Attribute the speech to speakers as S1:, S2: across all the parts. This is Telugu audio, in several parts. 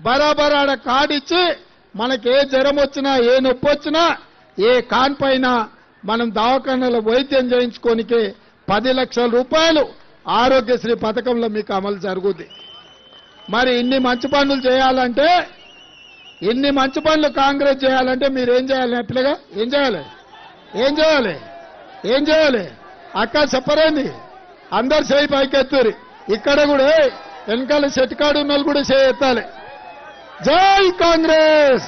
S1: బరాబర్ ఆడ కార్డు ఇచ్చి మనకి ఏ జ్వరం వచ్చినా ఏ నొప్పి వచ్చినా ఏ కాన్ పైన మనం దవాఖానలో వైద్యం చేయించుకోనికి పది లక్షల రూపాయలు ఆరోగ్యశ్రీ పథకంలో మీకు అమలు జరుగుద్ది. మరి ఇన్ని మంచి పనులు చేయాలంటే ఇన్ని మంచి పనులు కాంగ్రెస్ చేయాలంటే మీరు ఏం చేయాలి? నెప్పలుగా ఏం చేయాలి? ఏం చేయాలి? ఏం చేయాలి? అక్క చెప్పరేంది? అందరు చేయి పైకెత్తురి. ఇక్కడ కూడా వెనకాల సెట్ ఉన్న కూడా చేయి ఎత్తాలి. జై కాంగ్రెస్!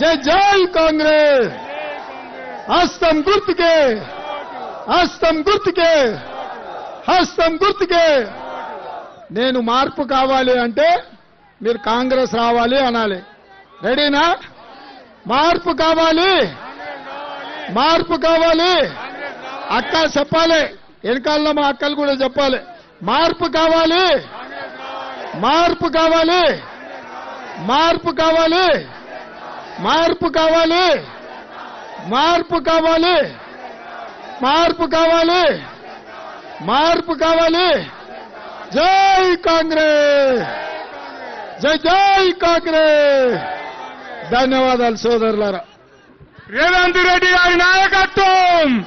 S1: జై జై కాంగ్రెస్! హస్తం గుర్తుకే! హస్తం గుర్తుకే! హస్తం గుర్తుకే! నేను మార్పు కావాలి అంటే మీరు కాంగ్రెస్ రావాలి అనాలి. రెడీనా? మార్పు కావాలి! మార్పు కావాలి! అక్క చెప్పాలి. వెనకాలలో మా అక్కలు కూడా చెప్పాలి. మార్పు కావాలి! మార్పు కావాలి! మార్పు కావాలి. మార్పు కావాలి. మార్పు కావాలి. మార్పు కావాలి. మార్పు కావాలి. జై కాంగ్రెస్. జై జై కాంగ్రెస్. ధన్యవాదాలు సోదరులారా.
S2: రేవంత్ రెడ్డి గారి నాయకత్వం.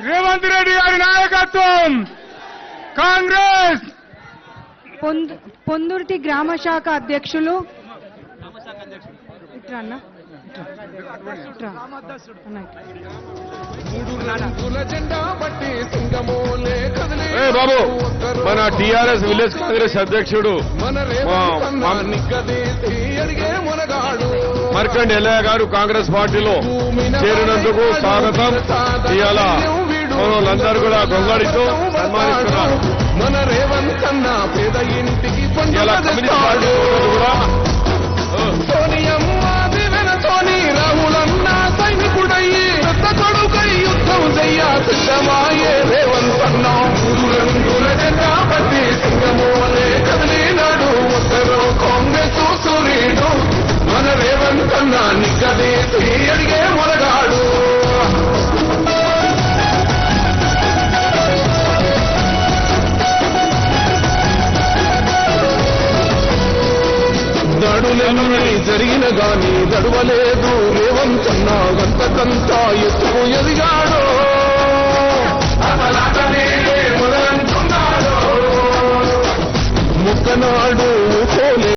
S2: రేవంత్ రెడ్డి గారి నాయకత్వం. కాంగ్రెస్.
S3: పొందు పొందుర్తి గ్రామ శాఖ అధ్యక్షులు.
S2: బాబు మన టిఆర్ఎస్ విలేజ్ కాంగ్రెస్ అధ్యక్షుడు. మర్కండ్ ఎల్లయ్య గారు కాంగ్రెస్ పార్టీలో చేరినందుకు స్వాగతం. ఇవాళ మనందరూ కూడా గొంగాడితో సన్మానిస్తున్నారు
S4: మన రేవంత్ అన్న పేద ఇంటికి
S2: ఇలా
S4: దడులెన్ని జరిగిన గాని దడవలేదు రేవంతన్న గంతకంతా ఎత్తుకు ఎదిగాడు ముక్కనాడు